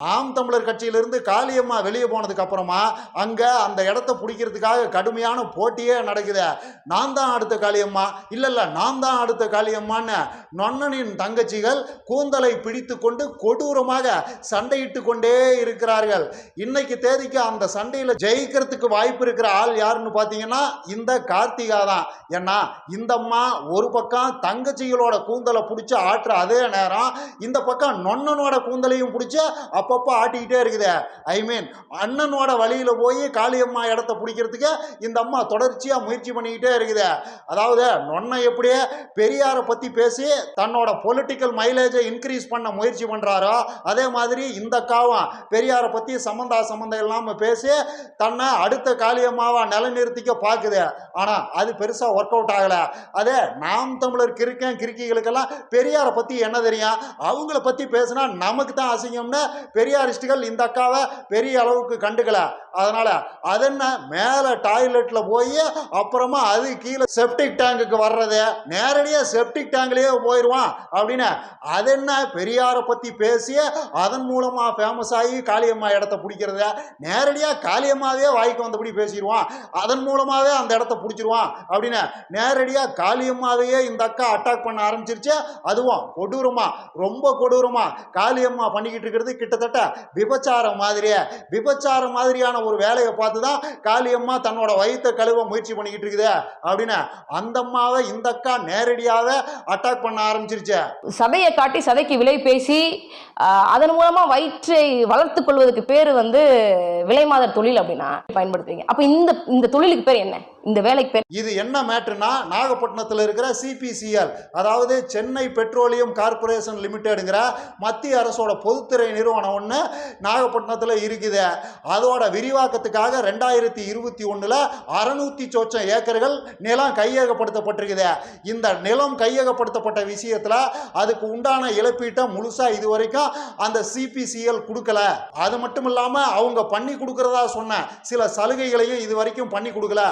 ஆம் தமிழர் கட்சியிலிருந்து காளியம்மா வெளியே போனதுக்கு அப்புறமா அங்க அந்த இடத்த பிடிக்கிறதுக்காக கடுமையான போட்டியே நடக்குது. நான் தான் அடுத்த காளியம்மா. இல்ல இல்ல நான் தான் அடுத்த காளியம்மான்னு நொன்னனின் தங்கச்சிகள் கூந்தலை பிடித்து கொண்டு கொடூரமாக சண்டையிட்டு கொண்டே இருக்கிறார்கள். இன்னைக்கு தேதிக்கு அந்த சண்டையில ஜெயிக்கிறதுக்கு வாய்ப்பு இருக்கிற ஆள் யாருன்னு பார்த்தீங்கன்னா இந்த கார்த்திகா தான். ஏன்னா இந்த அம்மா ஒரு பக்கம் தங்கச்சிகளோட கூந்தலை பிடிச்சி ஆட்டுற அதே நேரம் இந்த பக்கம் நொன்னனோட கூந்தலையும் பிடிச்சி அப்பப்போ ஆட்டிக்கிட்டே இருக்குது. ஐ மீன் அண்ணனோட வழியில் போய் காளியம்மா இடத்த பிடிக்கிறதுக்கு இந்த அம்மா தொடர்ச்சியாக முயற்சி பண்ணிக்கிட்டே இருக்குது. அதாவது நொன்னை எப்படியே பெரியாரை பற்றி பேசி தன்னோட பொலிட்டிக்கல் மைலேஜை இன்க்ரீஸ் பண்ண முயற்சி பண்ணுறாரோ அதே மாதிரி இந்த அக்காவும் பெரியாரை பற்றி சம்மந்தா சம்மந்தம் இல்லாமல் பேசி தன்னை அடுத்த காளியம்மாவை நிலைநிறுத்திக்க பார்க்குது ஆனால் அது பெருசாக ஒர்க் அவுட் ஆகலை. அதே நாம் தமிழர் கிறுக்கன் கிறுக்கிகளுக்கெல்லாம் பெரியாரை பற்றி என்ன தெரியும்? அவங்கள பற்றி பேசினா நமக்கு தான் அசிங்கம்னு பெரியாரிஸ்டுகள் இந்த அக்காவை பெரிய அளவுக்கு கண்டுக்கல. அதனால அது என்ன மேலே டாய்லெட்டில் போய் அப்புறமா அது கீழே செப்டிக் டேங்குக்கு வர்றது நேரடியாக செப்டிக் டேங்க்லேயே போயிடுவான் அப்படின்னு அது என்ன பெரியாரை பற்றி பேசி அதன் மூலமாக ஃபேமஸ் ஆகி காளியம்மா இடத்த பிடிக்கிறத நேரடியாக காளியம்மாவே வாய்க்கு வந்தபடி பேசிடுவான். அதன் மூலமாகவே அந்த இடத்த பிடிச்சிருவான் அப்படின்னு நேரடியாக காளியம்மாவையே இந்த அக்கா அட்டாக் பண்ண ஆரம்பிச்சிருச்சு. அதுவும் கொடூரமாக ரொம்ப கொடூரமாக காளியம்மா பண்ணிக்கிட்டு இருக்கிறது கிட்டத்தட்ட விபச்சாரம் மாதிரியே விபச்சாரம் மாதிரியான ஒரு வேலையை பார்த்து தான் காளியம்மா தன்னோட வயிற்றை கழுவ முயற்சி பண்ணிக்கிட்டு இருக்குது. அப்படின்னு அந்த அம்மாவை இந்த அக்கா நேரடியாக அட்டாக் பண்ண ஆரம்பிச்சிருச்சு. சதையை காட்டி சதைக்கு விலை பேசி அதன் மூலமா வயிற்றை வளர்த்து கொள்வதற்கு பேர் வந்து விலைமாதர் தொழில் அப்படின்னா பயன்படுத்துவீங்க அப்ப இந்த இந்த தொழிலுக்கு பேர் என்ன? இந்த வேலைக்கு இது என்ன மேட்ருனா நாகப்பட்டினத்தில் இருக்கிற சிபிசிஎல் அதாவது சென்னை பெட்ரோலியம் கார்ப்பரேஷன் லிமிடெடுங்கிற மத்திய அரசோட பொதுத்துறை நிறுவனம் ஒன்று நாகப்பட்டினத்தில் இருக்குது. அதோட விரிவாக்கத்துக்காக ரெண்டாயிரத்தி இருபத்தி ஒன்றில் அறநூற்றி சொச்சம் ஏக்கர்கள் நிலம் கையகப்படுத்தப்பட்டிருக்குது. இந்த நிலம் கையகப்படுத்தப்பட்ட விஷயத்தில் அதுக்கு உண்டான இழப்பீட்டை முழுசாக இது வரைக்கும் அந்த சிபிசிஎல் கொடுக்கல. அது மட்டும் இல்லாமல் அவங்க பண்ணி கொடுக்குறதா சொன்ன சில சலுகைகளையும் இது வரைக்கும் பண்ணி கொடுக்கல.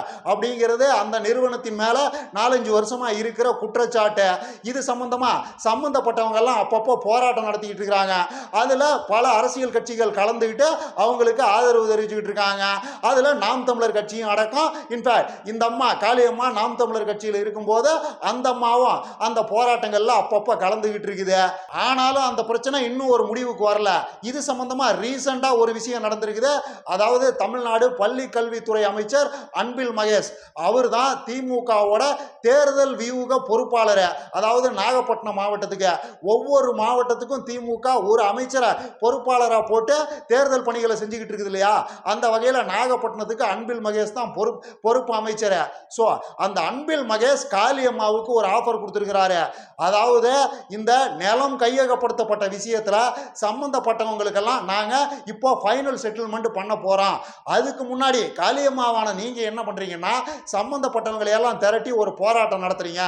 அப்படிங்கிறது அந்த நிறுவனத்தின் மேலே நாலஞ்சு வருஷமாக இருக்கிற குற்றச்சாட்டு. இது சம்மந்தமாக சம்மந்தப்பட்டவங்க எல்லாம் அப்பப்போ போராட்டம் நடத்திக்கிட்டு இருக்கிறாங்க அதில் பல அரசியல் கட்சிகள் கலந்துக்கிட்டு அவங்களுக்கு ஆதரவு தெரிவிச்சுக்கிட்டு இருக்காங்க. அதில் நாம் தமிழர் கட்சியும் அடக்கம். இன்ஃபேக்ட் இந்த அம்மா காளியம்மா நாம் தமிழர் கட்சியில் இருக்கும்போது அந்த அம்மாவும் அந்த போராட்டங்கள்லாம் அப்பப்போ கலந்துக்கிட்டு இருக்குது. ஆனாலும் அந்த பிரச்சனை இன்னும் ஒரு முடிவுக்கு வரல. இது சம்பந்தமாக ரீசெண்டாக ஒரு விஷயம் நடந்திருக்குது. அதாவது தமிழ்நாடு பள்ளி கல்வித்துறை அமைச்சர் அன்பில் மகேஷ் அவர் தான் திமுகவோட தேர்தல் வியூக பொறுப்பாளர். அதாவது நாகப்பட்டினம் மாவட்டத்துக்கு. ஒவ்வொரு மாவட்டத்துக்கும் திமுக ஒரு அமைச்சரை பொறுப்பாளராக போட்டு தேர்தல் பணிகளை செஞ்சுக்கிட்டு இருக்குது இல்லையா? அந்த வகையில் நாகப்பட்டினத்துக்கு அன்பில் மகேஷ் தான் பொறுப்பு பொறுப்பு அமைச்சர். ஸோ அந்த அன்பில் மகேஷ் காளியம்மாவுக்கு ஒரு ஆஃபர் கொடுத்துருக்கிறாரு. அதாவது இந்த நிலம் கையகப்படுத்தப்பட்ட விஷயத்தில் சம்மந்தப்பட்டவங்களுக்கெல்லாம் நாங்கள் இப்போ ஃபைனல் செட்டில்மெண்ட் பண்ண போகிறோம் அதுக்கு முன்னாடி காளியம்மாவான நீங்கள் என்ன பண்ணுறீங்கன்னா சம்மந்தப்பட்டவங்களை எல்லாம் திரட்டி ஒரு போராட்டம் நடத்துறீங்க.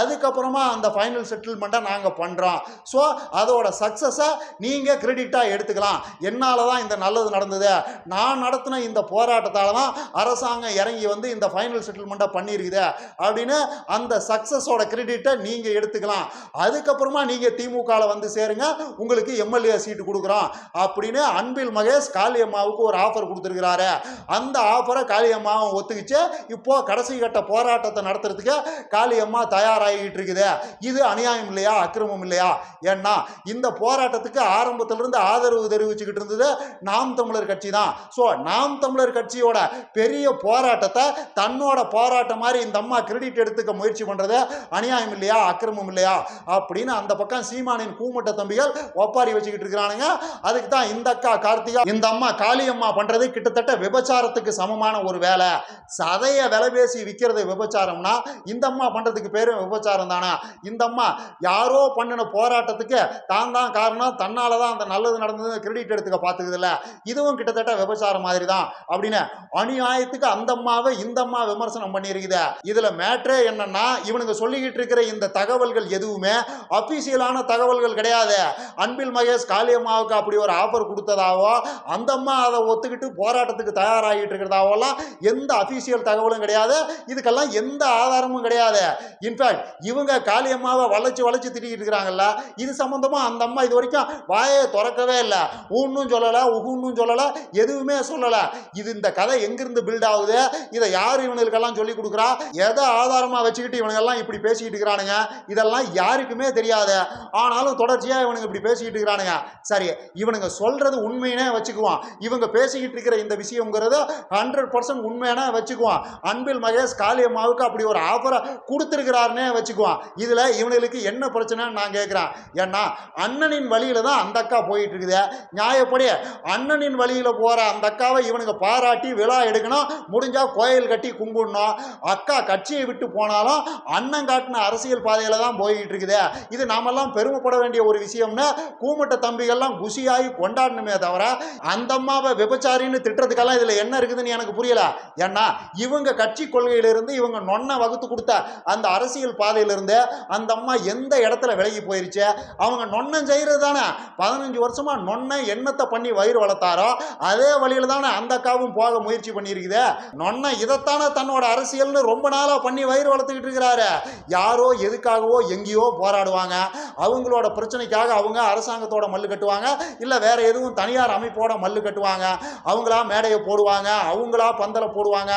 அதுக்கப்புறமா அந்த ஃபைனல் செட்டில்மெண்ட்டை நாங்கள் பண்ணுறோம் ஸோ அதோட சக்ஸஸை நீங்கள் கிரெடிட்டாக எடுத்துக்கலாம். என்னால் தான் இந்த நல்லது நடந்தது. நான் நடத்தின இந்த போராட்டத்தால் தான் அரசாங்கம் இறங்கி வந்து இந்த ஃபைனல் செட்டில்மெண்ட்டை பண்ணியிருக்குது அப்படின்னு அந்த சக்ஸஸோட கிரெடிட்டை நீங்கள் எடுத்துக்கலாம். அதுக்கப்புறமா நீங்கள் திமுகவில் வந்து சேருங்க. உங்களுக்கு எம்எல்ஏ சீட்டு கொடுக்குறோம். அப்படின்னு அன்பில் மகேஷ் காளியம்மாவுக்கு ஒரு ஆஃபர் கொடுத்துருக்கிறாரு. அந்த ஆஃபரை காளியம்மாவும் ஒத்துக்கிச்சு. இப்போ கடைசி கட்ட போராட்டத்தை நடத்துறதுக்கு காளியம்மா தயாராகிட்டு இருக்குது இது அநியாயம் இல்லையா? அக்கிரமம் இல்லையா? ஏன்னா இந்த போராட்டத்துக்கு ஆரம்பத்திலிருந்து ஆதரவு தெரிவிச்சுக்கிட்டு இருந்தது நாம் தமிழர் கட்சி தான் ஸோ நாம் தமிழர் கட்சியோட பெரிய போராட்டத்தை தன்னோட போராட்டம் மாதிரி இந்த அம்மா கிரெடிட் எடுத்துக்க முயற்சி பண்ணுறது அநியாயம் இல்லையா? அக்கிரமம் இல்லையா? அப்படின்னு அந்த பக்கம் சீமானின் கூமட்ட தம்பிகள் ஒப்பாரி வச்சுக்கிட்டு இருக்கிறானுங்க. அதுக்கு தான் இந்த அக்கா கார்த்திகா இந்த அம்மா காளியம்மா பண்ணுறது கிட்டத்தட்ட விபச்சாரத்துக்கு சமமான ஒரு வேலை. சதையை விலை பேசி விற்கிறது விபச்சாரம்னா இந்த அம்மா பண்ணுறதுக்கு பேரும் விபச்சாரம் தானா? இந்த அம்மா யாரோ பண்ணின போராட்டத்துக்கு தான் தான் காரணம். தன்னால் தான் அந்த நல்லது நடந்தது கிரெடிட் எடுத்துக்க பார்த்துக்குதுல்ல இதுவும் கிட்டத்தட்ட விபச்சாரம் மாதிரி தான் அப்படின்னு அநியாயத்துக்கு அந்த அம்மாவை இந்த அம்மா விமர்சனம் பண்ணியிருக்குது. இதுல மேட்ரே என்னன்னா இவனுங்க சொல்லிக்கிட்டு இருக்கிற இந்த தகவல்கள் எதுவுமே அபிஷியலான தகவல்கள் கிடையாது. அன்பில் மகேஷ் காளியம்மாவுக்கு அப்படி ஒரு ஆஃபர் கொடுத்ததாவோ அந்த அம்மா அதை ஒத்துக்கிட்டு போராட்டத்துக்கு தயாராகிட்டு இருக்கிறதாவோலாம் எந்த அபிஷியல் தகவல் தகவலும் கிடையாது. இதுக்கெல்லாம் எந்த ஆதாரமும் கிடையாது. இன்ஃபேக்ட் இவங்க காளியம்மாவை வளைச்சு வளைச்சு திட்டிகிட்டு இருக்கிறாங்கல்ல இது சம்மந்தமாக அந்த அம்மா இது வரைக்கும் வாயை திறக்கவே இல்லை. ஊன்னும் சொல்லலை உகுன்னும் சொல்லலை எதுவுமே சொல்லலை. இது இந்த கதை எங்கிருந்து பில்ட் ஆகுது? இதை யார் இவனுக்கெல்லாம் சொல்லி கொடுக்குறா? எதை ஆதாரமாக வச்சுக்கிட்டு இவனுங்கெல்லாம் இப்படி பேசிக்கிட்டு இருக்கிறானுங்க? இதெல்லாம் யாருக்குமே தெரியாது. ஆனாலும் தொடர்ச்சியாக இவனுங்க இப்படி பேசிக்கிட்டு இருக்கிறானுங்க. சரி இவனுங்க சொல்றது உண்மையினே வச்சுக்குவான். இவங்க பேசிக்கிட்டு இருக்கிற இந்த விஷயங்கிறது ஹண்ட்ரட் பர்சன்ட் உண்மையான வச்சுக்குவான். அன்பில் மகேஷ் காளியம்மாவுக்கு அப்படி ஒரு ஆஃபரை கொடுத்துருக்கிறாருன்னே வச்சுக்குவான். இதில் இவனுக்கு என்ன பிரச்சனைன்னு நான் கேட்குறேன் ஏன்னா அண்ணனின் வழியில் தான் அந்த அக்கா போயிட்டு இருக்குது நியாயப்படி அண்ணனின் வழியில் போகிற அந்த அக்காவை இவனுங்க பாராட்டி விழா எடுக்கணும். முடிஞ்சால் கோயில் கட்டி கும்பிடணும். அக்கா கட்சியை விட்டு போனாலும் அண்ணன் காட்டின அரசியல் பாதையில் தான் போய்கிட்டு இருக்குது இது நாமெல்லாம் பெருமைப்பட வேண்டிய ஒரு விஷயம்னு கூமட்ட தம்பிகள்லாம் குஷியாகி கொண்டாடணுமே தவிர அந்த அம்மாவை விபச்சாரின்னு திட்டுறதுக்கெல்லாம் இதில் என்ன இருக்குதுன்னு எனக்கு புரியல. ஏன்னா இவங்க கட்சி கொள்கையிலிருந்து இவங்க நொன்னை வகுத்து கொடுத்த அந்த அரசியல் பாதையிலிருந்து அந்த அம்மா எந்த இடத்துல விலகி போயிருச்சு? அவங்க நொன்னம் செய்கிறது தானே? பதினஞ்சு வருஷமா நொன்னை எண்ணத்தை பண்ணி வயிறு வளர்த்தாரோ? அதே வழியில் தானே அந்த அக்காவும் போக முயற்சி பண்ணியிருக்குது. நொன்னை இதைத்தானே தன்னோட அரசியல்னு ரொம்ப நாளாக பண்ணி வயிறு வளர்த்துக்கிட்டு இருக்கிறாரு. யாரோ எதுக்காகவோ எங்கேயோ போராடுவாங்க. அவங்களோட பிரச்சனைக்காக அவங்க அரசாங்கத்தோட மல்லு கட்டுவாங்க. இல்லை வேற எதுவும் தனியார் அமைப்போட மல்லு கட்டுவாங்க. அவங்களா மேடையை போடுவாங்க. அவங்களா பந்தலை போடுவாங்க.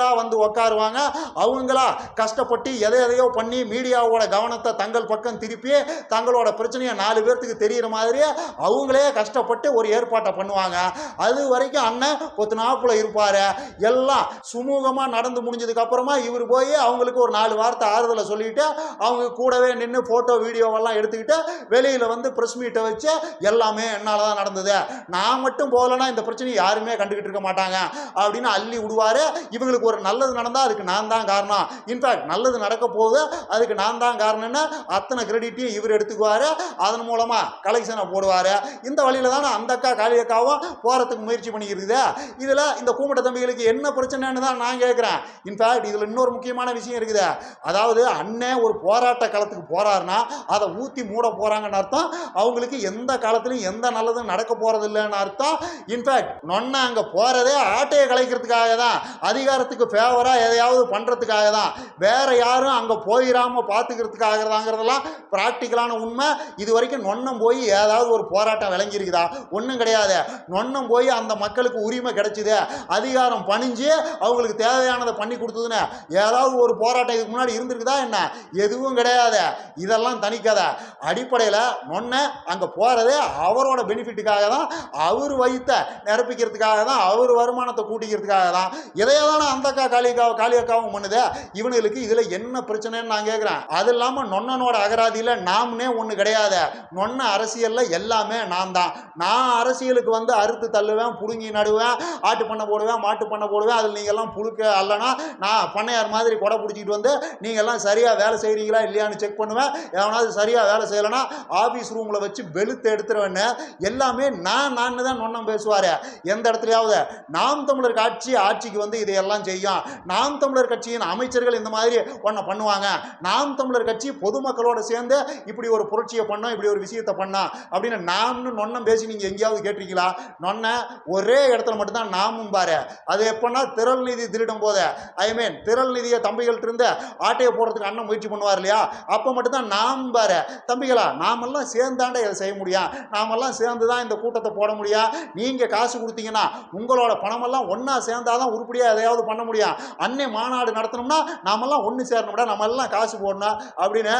அவங்களா வந்து உக்காருவாங்க. அவங்களா கஷ்டப்பட்டு எதை எதையோ பண்ணி மீடியாவோட கவனத்தை தங்கள் பக்கம் திருப்பி தங்களோட பிரச்சனையை நாலு பேர்த்துக்கு தெரியிற மாதிரி அவங்களே கஷ்டப்பட்டு ஒரு ஏற்பாட்டை பண்ணுவாங்க. அது வரைக்கும் அண்ணன் கொத்து நாப்புல இருப்பார். எல்லாம் சுமூகமாக நடந்து முடிஞ்சதுக்கு அப்புறமா இவர் போய் அவங்களுக்கு ஒரு நாலு வார்த்தை ஆறுதலை சொல்லிட்டு அவங்க கூடவே நின்று ஃபோட்டோ வீடியோவெல்லாம் எடுத்துக்கிட்டு வெளியில் வந்து ப்ரெஸ் மீட்டை வச்சு எல்லாமே என்னால் தான் நடந்தது. நான் மட்டும் போகலன்னா இந்த பிரச்சனையை யாருமே கண்டுக்கிட்டு இருக்க மாட்டாங்க. அப்படின்னு அள்ளி விடுவார் இவங்களுக்கு ஒரு நல்லது நடந்தால் அதுக்கு நான் தான் காரணம். இன்ஃபேக்ட் நல்லது நடக்க போகுது அதுக்கு நான் தான் காரணம்னு அத்தனை கிரெடிட்டையும் இவர் எடுத்துக்குவார் அதன் மூலமாக கலெக்ஷனை போடுவார். இந்த வழியில் தானே அந்த அக்கா காளியக்காவும் போகிறதுக்கு முயற்சி பண்ணிக்கிறது இதில் இந்த கூமட்ட தம்பிகளுக்கு என்ன பிரச்சனைன்னு தான் நான் கேட்குறேன். இன்ஃபேக்ட் இதில் இன்னொரு முக்கியமான விஷயம் இருக்குது. அதாவது அண்ணன் ஒரு போராட்ட களத்துக்கு போகிறாருன்னா அதை ஊற்றி மூட போகிறாங்கன்னு அர்த்தம். அவங்களுக்கு எந்த காலத்துலையும் எந்த நல்லதும் நடக்க போகிறது இல்லைன்னு அர்த்தம் இன்ஃபேக்ட் நொன்ன அங்கே போகிறதே ஆட்டையை கலைக்கிறதுக்காக தான். அதிகாரத்தை அதிகாரத்துக்கு ஃபேவராக எதையாவது பண்ணுறதுக்காக தான் வேறு யாரும் அங்கே போயிடாமல் பார்த்துக்கிறதுக்காக தாங்கிறதெல்லாம் ப்ராக்டிக்கலான உண்மை. இது வரைக்கும் நொன்னம் போய் ஏதாவது ஒரு போராட்டம் விளங்கியிருக்குதா? ஒன்றும் கிடையாது. நொன்னம் போய் அந்த மக்களுக்கு உரிமை கிடைச்சிது. அதிகாரம் பணிஞ்சு அவங்களுக்கு தேவையானதை பண்ணி கொடுத்ததுன்னு ஏதாவது ஒரு போராட்டம் இதுக்கு முன்னாடி இருந்திருக்குதா என்ன? எதுவும் கிடையாது. இதெல்லாம் தனிக்கதை. அடிப்படையில் நொன்னை அங்கே போகிறதே அவரோட பெனிஃபிட்டுக்காக தான் அவர் வயிற்ற நிரப்பிக்கிறதுக்காக தான் அவர் வருமானத்தை கூட்டிக்கிறதுக்காக தான் இதையே தானே அந்த அக்கா காளியக்கா காளியக்காவும் பண்ணுது. இவனுங்களுக்கு இதில் என்ன பிரச்சனைன்னு நான் கேட்குறேன் அது இல்லாமல் நொன்னனோட அகராதியில் நாம்னே ஒன்று கிடையாது. நொன்ன அரசியலில் எல்லாமே நான் தான் நான் அரசியலுக்கு வந்து அறுத்து தள்ளுவேன் புடுங்கி நடுவேன் ஆட்டு பண்ண போடுவேன் மாட்டு பண்ண போடுவேன். அதில் நீங்கள்லாம் புழுக்க அல்லனா நான் பண்ணையார் மாதிரி கொடை பிடிச்சிட்டு வந்து நீங்கள்லாம் சரியாக வேலை செய்கிறீங்களா இல்லையான்னு செக் பண்ணுவேன். எவனாவது சரியாக வேலை செய்யலைன்னா ஆஃபீஸ் ரூமில் வச்சு வெளுத்து எடுத்துருவேன்னு எல்லாமே நான் நான் தான் நொன்னம் பேசுவார். எந்த இடத்துலையாவது. நாம் தமிழர் ஆட்சி ஆட்சிக்கு வந்து இதையெல்லாம் செய்யும் நாம் தமிழர் கட்சியின் அமைச்சர்கள் இந்த மாதிரி ஒன்றை பண்ணுவாங்க. நாம் தமிழர் கட்சி பொதுமக்களோடு சேர்ந்து இப்படி ஒரு புரட்சியை பண்ணோம் இப்படி ஒரு விஷயத்தை பண்ணோம் அப்படின்னு நாம்னு நொன்னம் பேசி நீங்கள் எங்கேயாவது கேட்டிருக்கீங்களா? நொன்ன ஒரே இடத்துல மட்டும்தான் நாமும் பாரு. அது எப்போன்னா திரள் நிதி திருடும் போது. ஐ மீன் திரள் நிதியை தம்பிகள்ட்ட இருந்து ஆட்டையை போடுறதுக்கு அண்ணன் முயற்சி பண்ணுவார் இல்லையா? அப்போ மட்டும்தான் நாம் பாரு. தம்பிகளா நாமெல்லாம் சேர்ந்தாண்டே இதை செய்ய முடியும் நாமெல்லாம் சேர்ந்து தான் இந்த கூட்டத்தை போட முடியும் நீங்கள் காசு கொடுத்தீங்கன்னா உங்களோட பணமெல்லாம் ஒன்றா சேர்ந்தாதான் உருப்படியாக எதையாவது பண்ண முடியும் அன்னை மாநாடு நடத்தணும்னா நாமெல்லாம் ஒன்று சேரணும்டா நம்ம எல்லாம் காசு போடணும் அப்படின்னு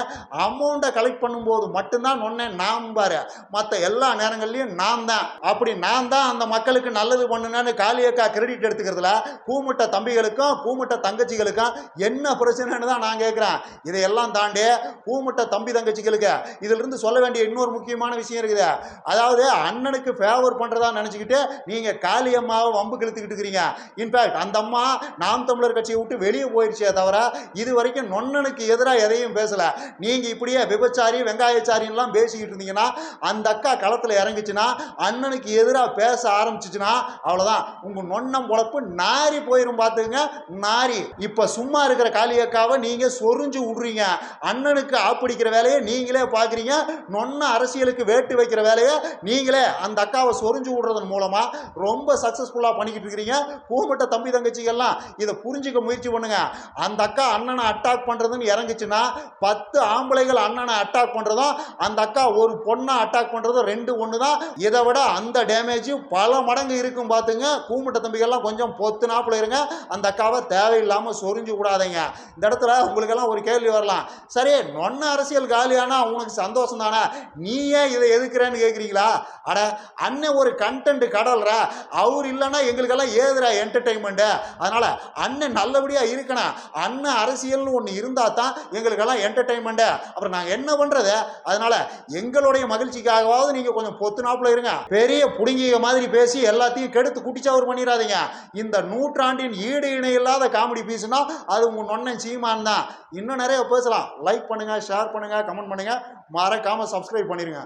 அமௌண்ட்டை கலெக்ட் பண்ணும்போது மட்டும்தான் ஒன்னே நாம் பாரு. மற்ற எல்லா நேரங்கள்லையும் நான் தான். அப்படி நான் தான் அந்த மக்களுக்கு நல்லது பண்ணுனேன்னு காளியக்கா கிரெடிட் எடுத்துக்கிறதுல கூமுட்ட தம்பிகளுக்கும் கூமுட்ட தங்கச்சிகளுக்கும் என்ன பிரச்சனைன்னு தான் நான் கேட்குறேன் இதையெல்லாம் தாண்டி கூமுட்ட தம்பி தங்கச்சிகளுக்கு இதிலிருந்து சொல்ல வேண்டிய இன்னொரு முக்கியமான விஷயம் இருக்குது. அதாவது அண்ணனுக்கு ஃபேவர் பண்ணுறதா நினச்சிக்கிட்டு நீங்கள் காளியம்மாவை வம்பு கிழத்துக்கிட்டு இருக்கிறீங்க. இன்ஃபேக்ட் அந்த அம்மா நாம் தமிழர் கட்சியை விட்டு வெளியே போயிடுச்சே தவிர இது வரைக்கும் நொன்னனுக்கு எதிராக எதையும் பேசலை. நீங்கள் இப்படியே விபச்சாரி வெங்காயச்சாரின்லாம் பேசிக்கிட்டு இருந்தீங்கன்னா அந்த அக்கா களத்தில் இறங்குச்சுன்னா அண்ணனுக்கு எதிராக பேச ஆரம்பிச்சிச்சுன்னா அவ்வளோதான் உங்கள் நொன்னம் பொழப்பு நாரி போயிடும் பார்த்துங்க நாரி. இப்போ சும்மா இருக்கிற காளியக்காவை நீங்கள் சொரிஞ்சு விட்றீங்க. அண்ணனுக்கு ஆப்பிடிக்கிற வேலையை நீங்களே பார்க்குறீங்க நொன்ன அரசியலுக்கு வேட்டு வைக்கிற வேலையை நீங்களே அந்த அக்காவை சொரிஞ்சு விடுறதன் மூலமாக ரொம்ப சக்ஸஸ்ஃபுல்லாக பண்ணிக்கிட்டு இருக்கிறீங்க. பூமட்ட தம்பி தங்கச்சிகள்லாம் இதை புரிஞ்சுக்க முயற்சி பண்ணுங்க. அந்த அக்கா அண்ணனை அட்டாக் பண்ணுறதுன்னு இறங்குச்சுன்னா பத்து ஆம்பளைகள் அண்ணனை அட்டாக் பண்ணுறதும் அந்த அக்கா ஒரு பொண்ணை அட்டாக் பண்ணுறதும் ரெண்டு ஒன்று தான் இதை விட அந்த டேமேஜ் பல மடங்கு இருக்கும் பார்த்துங்க. கூமுட்ட தம்பிகள்லாம் கொஞ்சம் பொத்து நாப்பில் இருங்க. அந்த அக்காவை தேவையில்லாமல் சொரிஞ்சு விடாதீங்க. இந்த இடத்துல உங்களுக்கெல்லாம் ஒரு கேள்வி வரலாம். சரி நொன்ன அரசியல் காலியானா உனக்கு சந்தோஷம் தானே? நீ ஏன் இதை எதுக்குறேன்னு கேட்குறீங்களா அட அண்ணன் ஒரு கண்டென்ட் கடல்ற. அவர் இல்லைன்னா எங்களுக்கெல்லாம் ஏதுரா என்டர்டெயின்மெண்ட்டு அதனால் அண்ணன் நல்லபடியாக இருக்கணும். அண்ணன் அரசியல்னு ஒன்று இருந்தால் தான் எங்களுக்கெல்லாம் என்டர்டைன்மெண்ட்டு அப்புறம் நாங்கள் என்ன பண்ணுறது அதனால் எங்களுடைய மகிழ்ச்சிக்காகவாவது நீங்கள் கொஞ்சம் பொத்து நாப்பில் இருங்க. பெரிய புடுங்கிய மாதிரி பேசி எல்லாத்தையும் கெடுத்து குட்டிச்சவர் பண்ணிடாதீங்க. இந்த நூற்றாண்டின் ஈடு இணை இல்லாத காமெடி பீஸ்னா அது உங்கள் நொன்னன் சீமான் தான். இன்னும் நிறைய பேசலாம். லைக் பண்ணுங்கள் ஷேர் பண்ணுங்கள் கமெண்ட் பண்ணுங்கள் மறக்காமல் சப்ஸ்கிரைப் பண்ணிடுங்க